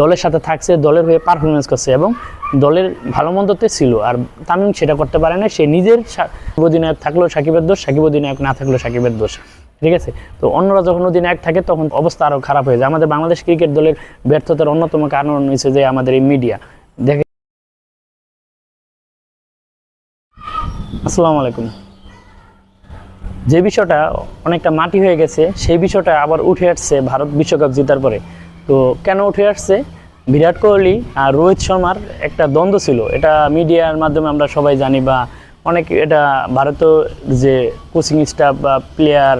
দলের সাথে থাকছে, দলের হয়ে পারফরমেন্স করছে এবং দলের ভালো মন্দতে ছিল আর তামিম সেটা করতে পারে না সে নিজের অধিনায়ক থাকলেও সাকিবের দোষ, সাকিব অধিনায়ক না থাকলেও সাকিবের দোষ। ঠিক আছে? তো অন্যরা যখন অধিনায়ক থাকে তখন অবস্থা আরও খারাপ হয়ে যায়। আমাদের বাংলাদেশ ক্রিকেট দলের ব্যর্থতার অন্যতম কারণ হচ্ছে যে আমাদের এই মিডিয়া দেখে আসসালামু আলাইকুম। যে বিষয়টা অনেকটা মাটি হয়ে গেছে, সেই বিষয়টা আবার উঠে আসছে ভারত বিশ্বকাপ জেতার পরে। তো কেন উঠে আসছে? বিরাট কোহলি আর রোহিত শর্মার একটা দ্বন্দ্ব ছিল। এটা মিডিয়ার মাধ্যমে আমরা সবাই জানি বা অনেক এটা ভারতীয় যে কোচিং স্টাফ বা প্লেয়ার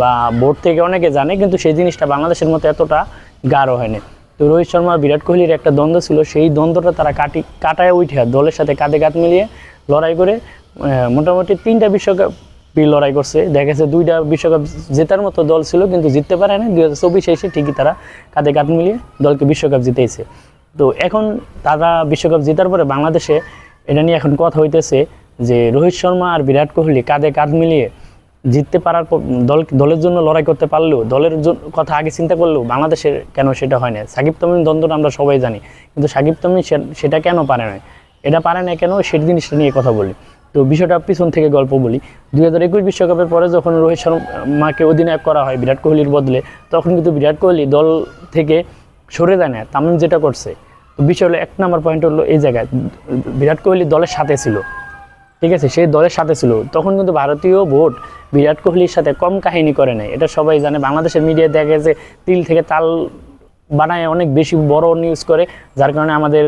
বা বোর্ড থেকে অনেকে জানে, কিন্তু সেই জিনিসটা বাংলাদেশের মতো এতটা গাঢ় হয়নি। তো রোহিত শর্মা, বিরাট কোহলির একটা দ্বন্দ্ব ছিল। সেই দ্বন্দ্বটা তারা কাটি, কাটায় উঠে দলের সাথে কাঁধে কাঁধ মিলিয়ে লড়াই করে মোটামুটি তিনটা বিশ্বকাপ পি লড়াই করছে। দেখা গেছে দুইটা বিশ্বকাপ জেতার মতো দল ছিল, কিন্তু জিততে পারে না দুই হাজার চব্বিশে এসে ঠিকই তারা কাঁধে কাঁধ মিলিয়ে দলকে বিশ্বকাপ জিতেছে। তো এখন তারা বিশ্বকাপ জেতার পরে বাংলাদেশে এটা নিয়ে এখন কথা হইতেছে যে রোহিত শর্মা আর বিরাট কোহলি কাঁধে কাঁধ মিলিয়ে জিততে পারার পর দল দলের জন্য লড়াই করতে পারলেও, দলের কথা আগে চিন্তা করলেও বাংলাদেশের কেন সেটা হয় না সাকিব তামিম দ্বন্দ্বটা আমরা সবাই জানি, কিন্তু সাকিব তামিম সেটা কেন পারে না এটা পারে না কেন? সেই জিনিসটা নিয়ে কথা বলি। তো বিষয়টা পিছন থেকে গল্প বলি। দুই হাজার একুশ বিশ্বকাপের পরে যখন রোহিত শর্মাকে অধিনায়ক করা হয় বিরাট কোহলির বদলে, তখন কিন্তু বিরাট কোহলি দল থেকে সরে যায় না, তামিম যেটা করছে। তো বিষয় হলো, এক নম্বর পয়েন্ট হলো এই জায়গায়, বিরাট কোহলি দলের সাথে ছিল। ঠিক আছে, সেই দলের সাথে ছিল। তখন কিন্তু ভারতীয় ভোট বিরাট কোহলির সাথে কম কাহিনী করে নাই। এটা সবাই জানে। বাংলাদেশের মিডিয়া দেখে যে তিল থেকে তাল বানায় অনেক বেশি বড় নিউজ করে, যার কারণে আমাদের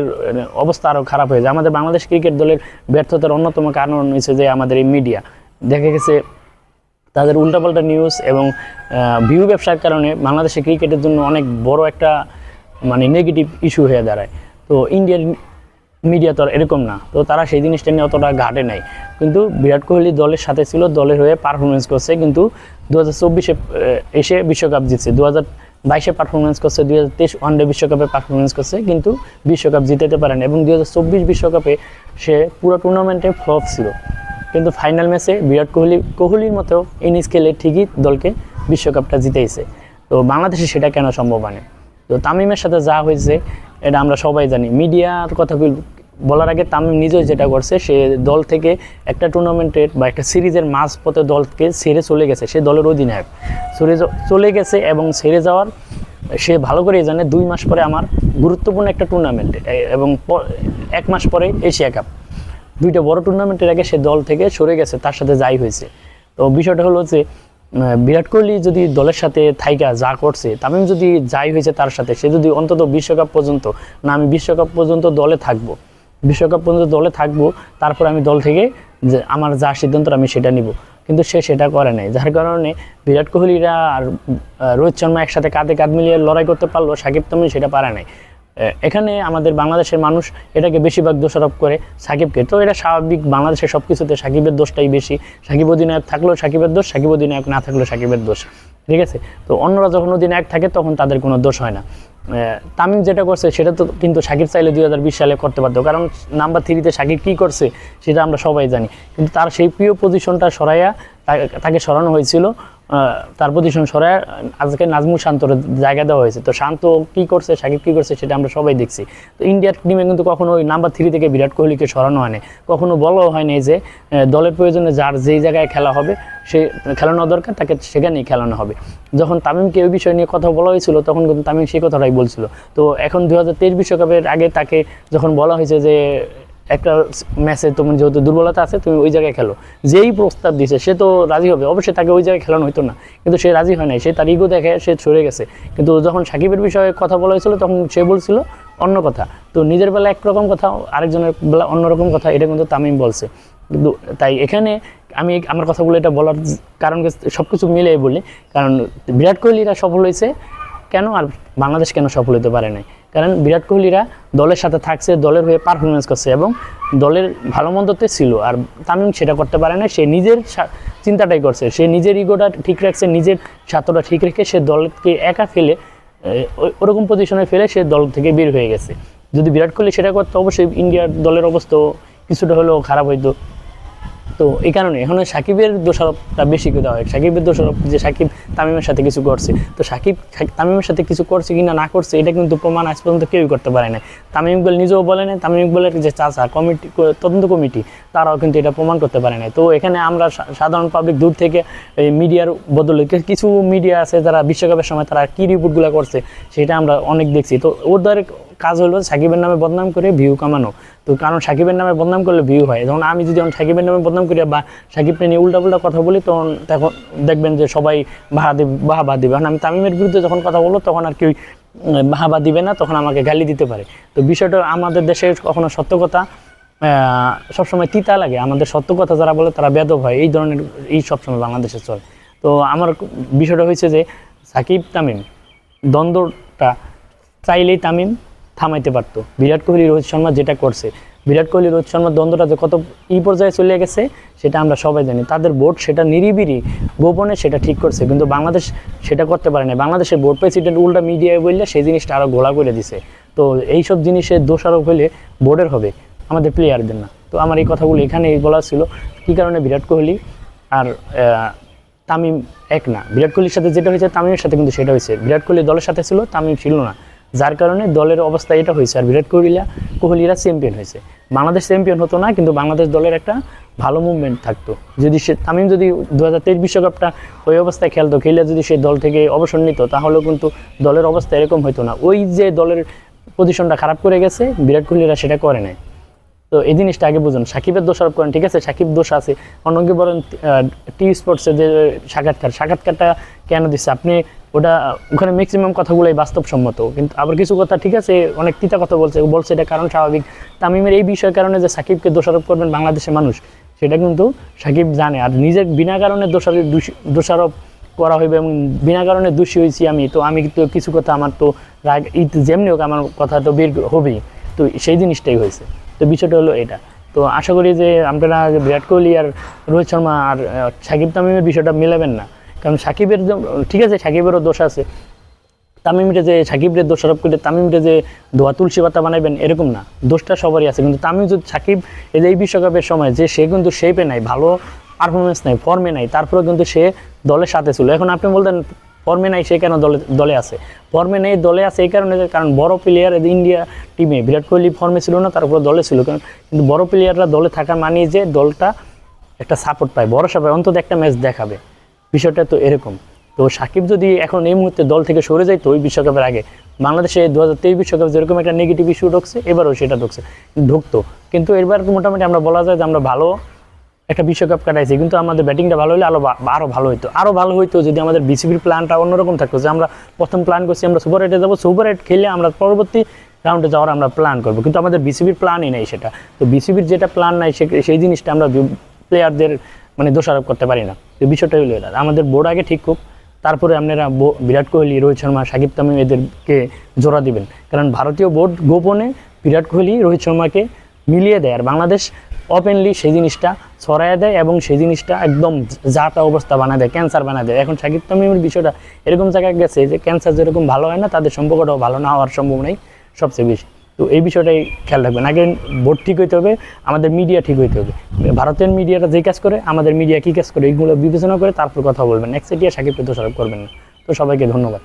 অবস্থা আরও খারাপ হয়ে যায়। আমাদের বাংলাদেশ ক্রিকেট দলের ব্যর্থতার অন্যতম কারণ হচ্ছে যে আমাদের এই মিডিয়া দেখা গেছে তাদের উল্টাপাল্টা নিউজ এবং ভিউ ব্যবসার কারণে বাংলাদেশে ক্রিকেটের জন্য অনেক বড় একটা মানে নেগেটিভ ইস্যু হয়ে দাঁড়ায়। তো ইন্ডিয়ার মিডিয়া তো এরকম না। তো তারা সেই জিনিসটা নিয়ে অতটা ঘাটে নাই। কিন্তু বিরাট কোহলি দলের সাথে ছিল দলের হয়ে পারফরমেন্স করছে। কিন্তু দু হাজার চব্বিশে এসে বিশ্বকাপ জিতছে। দু হাজার বাইশে পারফরমেন্স করছে, দুই হাজার তেইশ ওয়ানডে বিশ্বকাপে পারফরমেন্স করছে, কিন্তু বিশ্বকাপ জিতাতে পারে না এবং দু হাজার চব্বিশ বিশ্বকাপে সে পুরো টুর্নামেন্টে ফ্লপ ছিল। কিন্তু ফাইনাল ম্যাচে বিরাট কোহলি, কোহলির মতো ইনিংস খেলে ঠিকই দলকে বিশ্বকাপটা জিতেইছে তো বাংলাদেশে সেটা কেন সম্ভব হয় তো তামিমের সাথে যা হয়েছে, এটা আমরা সবাই জানি। মিডিয়ার কথা বল- বলার আগে তামিম নিজেও যেটা করছে, সে দল থেকে একটা টুর্নামেন্টের বা একটা সিরিজের মাঝ পথে দলকে ছেড়ে চলে গেছে। সে দলের অধিনায়ক। সরে চলে গেছে এবং সেরে যাওয়ার সে ভালো করেই জানে, দুই মাস পরে আমার গুরুত্বপূর্ণ একটা টুর্নামেন্ট এবং এক মাস পরে এশিয়া কাপ। দুইটা বড় টুর্নামেন্টের আগে সে দল থেকে সরে গেছে, তার সাথে যাই হয়েছে। তো বিষয়টা হলো যে বিরাট কোহলি যদি দলের সাথে থাইকা যা করছে, তামিম যদি যাই হয়েছে তার সাথে, সে যদি অন্তত বিশ্বকাপ পর্যন্ত, না আমি বিশ্বকাপ পর্যন্ত দলে থাকব বিশ্বকাপ পর্যন্ত দলে থাকব, তারপর আমি দল থেকে আমার যা সিদ্ধান্ত আমি সেটা নিব। কিন্তু সে সেটা করে নাই, যার কারণে বিরাট কোহলিরা আর রোহিত শর্মা একসাথে কাঁধে কাঁধ মিলিয়ে লড়াই করতে পারল, সাকিব তামিম সেটা পারে নাই। এখানে আমাদের বাংলাদেশের মানুষ এটাকে বেশিরভাগ দোষারোপ করে সাকিবকে। তো এটা স্বাভাবিক, বাংলাদেশের সব কিছুতে সাকিবের দোষটাই বেশি। সাকিব অধিনায়ক থাকলেও সাকিবের দোষ, সাকিব অধিনায়ক না থাকলেও সাকিবের দোষ। ঠিক আছে? তো অন্যরা যখন অধিনায়ক থাকে, তখন তাদের কোনো দোষ হয় না। তামিম যেটা করছে, সেটা তো কিন্তু সাকিব চাইলে দুই হাজার বিশ সালে করতে পারতো কারণ নাম্বার থ্রিতে সাকিব কী করছে, সেটা আমরা সবাই জানি। কিন্তু তার সেই প্রিয় পজিশনটা সরাইয়া তাকে সরানো হয়েছিল তার পজিশন সরায়, আজকে নাজমুল শান্তর জায়গা দেওয়া হয়েছে। তো শান্ত কি করছে সাকিব কি করছে, সেটা আমরা সবাই দেখছি। তো ইন্ডিয়ার টিমে কিন্তু কখনো ওই নাম্বার থ্রি থেকে বিরাট কোহলিকে সরানো হয়নি। কখনো বলাও হয়নি যে দলের প্রয়োজনে যার যেই জায়গায় খেলা হবে, সে খেলানো দরকার, তাকে সেখানেই খেলানো হবে। যখন তামিমকে ওই বিষয় নিয়ে কথা বলা হয়েছিল, তখন কিন্তু তামিম সেই কথাটাই বলছিল। তো এখন দু হাজার বিশ্বকাপের আগে তাকে যখন বলা হয়েছে যে একটা ম্যাচে তোমার যেহেতু দুর্বলতা আছে, তুমি ওই জায়গায় খেলো। যেই প্রস্তাব দিছে, সে তো রাজি হবে। অবশ্যই তাকে ওই জায়গায় খেলানো হতো না। কিন্তু সে রাজি হয় নাই। সে তার ইগো দেখে সে সরে গেছে। কিন্তু যখন সাকিবের বিষয়ে কথা বলা হয়েছিল, তখন সে বলছিল অন্য কথা। তো নিজের বেলা একরকম কথা, আরেকজনের বেলা অন্যরকম কথা, এটা কিন্তু তামিম বলছে। কিন্তু তাই এখানে আমি আমার কথাগুলো এটা বলার কারণ সব কিছু মিলিয়ে বলি। কারণ বিরাট কোহলিরা সফল হয়েছে। কেন আর বাংলাদেশ কেন সফল হতে পারে নাই? কারণ বিরাট কোহলিরা দলের সাথে থাকছে, দলের হয়ে পারফরমেন্স করছে এবং দলের ভালো মন্দতে ছিল আর তামিম সেটা করতে পারে না সে নিজের চিন্তাটাই করছে। সে নিজের ইগোটা ঠিক রাখছে, নিজের স্বার্থটা ঠিক রেখে সে দলকে একা ফেলে ওরকম পজিশনে ফেলে সে দল থেকে বের হয়ে গেছে। যদি বিরাট কোহলি সেটা করতো, অবশ্যই ইন্ডিয়ার দলের অবস্থা কিছুটা হলেও খারাপ হইতো। তো এই কারণে এখন সাকিবের দোষারোপটা বেশি দেওয়া হয় সাকিবের দোষারোপ যে সাকিব তামিমের সাথে কিছু করছে, তো সাকিব তামিমের সাথে কিছু করছে কিনা না করছে, এটা কিন্তু প্রমাণ আজ পর্যন্ত কেউই করতে পারে না তামিম ইকবাল নিজেও বলে না তামিম ইকবালের যে চাচা কমিটি তদন্ত কমিটি, তারাও কিন্তু এটা প্রমাণ করতে পারে না তো এখানে আমরা সাধারণ পাবলিক দূর থেকে এই মিডিয়ার বদলে কিছু মিডিয়া আছে যারা বিশ্বকাপের সময় তারা কী রিপোর্টগুলো করছে, সেটা আমরা অনেক দেখছি। তো ওর ওদের কাজ হলো সাকিবের নামে বদনাম করে ভিউ কামানো। তো কারণ সাকিবের নামে বদনাম করলে ভিউ হয়। যেমন আমি যদি এখন সাকিবের নামে বদনাম করি বা সাকিবকে নিয়ে উল্টাপুল্টা কথা বলি, তখন তখন দেখবেন যে সবাই বাহা দেবে বাহাবা দিবে। এখন আমি তামিমের বিরুদ্ধে যখন কথা বলব, তখন আর কেউ বাহাবা দিবে না, তখন আমাকে গালি দিতে পারে। তো বিষয়টা আমাদের দেশে কখনো সত্য কথা সবসময় তিতা লাগে। আমাদের সত্য কথা যারা বলে তারা বেদব হয়। এই ধরনের, এই সবসময় বাংলাদেশে চলে। তো আমার বিষয়টা হয়েছে যে সাকিব, তামিম, দ্বন্দ্বটা চাইলেই তামিম থামাইতে পারতো। বিরাট কোহলি, রোহিত শর্মা যেটা করছে। বিরাট কোহলি, রোহিত শর্মার দ্বন্দ্বটা যে কত ই পর্যায়ে চলে গেছে, সেটা আমরা সবাই জানি। তাদের বোর্ড সেটা নিরিবিরি গোপনে সেটা ঠিক করছে, কিন্তু বাংলাদেশ সেটা করতে পারে না বাংলাদেশের বোর্ড প্রেসিডেন্ট উল্টা মিডিয়ায় বললে সেই জিনিসটা আরও ঘোলা করে দিছে। তো এইসব জিনিসের দোষারোপ হলে বোর্ডের হবে, আমাদের প্লেয়ারদের না। তো আমার এই কথাগুলো এখানে বলা ছিল। কী কারণে বিরাট কোহলি আর তামিম এক না? বিরাট কোহলির সাথে যেটা হয়েছে, তামিমের সাথে কিন্তু সেটা হয়েছে। বিরাট কোহলি দলের সাথে ছিল, তামিম ছিল না। যার কারণে দলের অবস্থা এটা হয়েছে। আর বিরাট কোহলিরা কোহলিরা চ্যাম্পিয়ন হয়েছে। বাংলাদেশ চ্যাম্পিয়ন হতো না, কিন্তু বাংলাদেশ দলের একটা ভালো মুভমেন্ট থাকতো। যদি সে, তামিম যদি দু হাজার তেইশ বিশ্বকাপটা ওই অবস্থায় খেলতো, খেলে যদি সে দল থেকে অবসর নিত তাহলেও কিন্তু দলের অবস্থা এরকম হতো না। ওই যে দলের পজিশনটা খারাপ করে গেছে, বিরাট কোহলিরা সেটা করে নাই। তো এই জিনিসটা আগে বুঝুন। সাকিবের দোষারোপ করেন, ঠিক আছে? সাকিব দোষ আছে। অনেকে বলেন টি স্পোর্টসের যে সাক্ষাৎকার, সাক্ষাৎকারটা কেন দিচ্ছে আপনি ওটা, ওখানে ম্যাক্সিমাম কথাগুলোই বাস্তবসম্মত। কিন্তু আবার কিছু কথা, ঠিক আছে, অনেক তিতা কথা বলছে। বলছে এটা কারণ স্বাভাবিক। তামিমের এই বিষয়ের কারণে যে সাকিবকে দোষারোপ করবেন বাংলাদেশের মানুষ, সেটা কিন্তু সাকিব জানে। আর নিজের বিনা কারণে দোষারোপ দোষারোপ করা হইবে এবং বিনা কারণে দোষী হয়েছি আমি, তো আমি তো কিছু কথা আমার তো রাগ যেমনি হোক আমার কথা তো বের হবেই। তো সেই জিনিসটাই হয়েছে। তো বিষয়টা হলো এটা। তো আশা করি যে আপনারা বিরাট কোহলি আর রোহিত শর্মা আর সাকিব তামিমের বিষয়টা মিলাবেন না। কারণ সাকিবের ঠিক আছে, সাকিবেরও দোষ আছে। তামিমরে যে সাকিবরে দোষারোপ করে তামিমরে যে দোয়া তুলসী পাতা বানাবেন এরকম না। দোষটা সবারই আছে। কিন্তু তামিম যদি সাকিব এই যে এই বিশ্বকাপের সময় যে সে কিন্তু শেপে নাই, ভালো পারফরমেন্স নাই ফর্মে নাই, তারপরেও কিন্তু সে দলের সাথে ছিল। এখন আপনি বলতেন ফর্মে নাই, সে কেন দলে দলে আছে? ফর্মে নেই, দলে আছে এই কারণে কারণ বড় প্লেয়ার ইন্ডিয়া টিমে বিরাট কোহলি ফর্মে ছিল না তারপর দলে ছিল। কারণ কিন্তু বড় প্লেয়াররা দলে থাকা মানে যে দলটা একটা সাপোর্ট পায়, ভরসা পায়, অন্তত একটা ম্যাচ দেখাবে। বিষয়টা তো এরকম। তো সাকিব যদি এখন এই মুহূর্তে দল থেকে সরে যায়, তো ওই বিশ্বকাপের আগে। বাংলাদেশে দু হাজার তেইশ বিশ্বকাপ যেরকম একটা নেগেটিভ ইস্যু ঢুকছে, এবারও সেটা ঢুকছে। ঢুকতো। কিন্তু এবার মোটামুটি আমরা বলা যায় যে আমরা ভালো একটা বিশ্বকাপ কাটাইছি, কিন্তু আমাদের ব্যাটিংটা ভালো হলে আরও আরও ভালো হতো আরও ভালো হতো যদি আমাদের বিসিবির প্ল্যানটা অন্যরকম থাকতো, যে আমরা প্রথম প্ল্যান করছি, আমরা সুপার এইটে যাব, সুপার এইট খেলে আমরা পরবর্তী রাউন্ডে যাওয়ার আমরা প্ল্যান করব। কিন্তু আমাদের বিসিবির প্ল্যানই নেই সেটা। তো বিসিবির যেটা প্ল্যান নাই সেই জিনিসটা আমরা প্লেয়ারদের মানে দোষারোপ করতে পারি না। তো বিষয়টা এটা। আমাদের বোর্ড আগে ঠিক হোক তারপরে আপনারা বিরাট কোহলি, রোহিত শর্মা, সাকিব তামিম এদেরকে জোড়া দিবেন। কারণ ভারতীয় বোর্ড গোপনে বিরাট কোহলি, রোহিত শর্মাকে মিলিয়ে দেয়। আর বাংলাদেশ ওপেনলি সেই জিনিসটা ছড়ায় দেয় এবং সেই জিনিসটা একদম যাটা অবস্থা বানায় দেয় ক্যান্সার বানায় দেয়। এখন সাকিব তামিমের বিষয়টা এরকম জায়গায় গেছে যে ক্যান্সার যেরকম ভালো হয় না, তাদের সম্পর্কটাও ভালো না হওয়ার সম্ভাবনাই সবচেয়ে বেশি। তো এই বিষয়টাই খেয়াল রাখবেন। আগে বোর্ড ঠিক হইতে হবে, আমাদের মিডিয়া ঠিক হইতে হবে। ভারতের মিডিয়াটা যে কাজ করে, আমাদের মিডিয়া কী কাজ করে, এইগুলো বিবেচনা করে তারপর কথা বলবেন। এটিয়া সাকিবকে দোষারোপ করবেন না। তো সবাইকে ধন্যবাদ।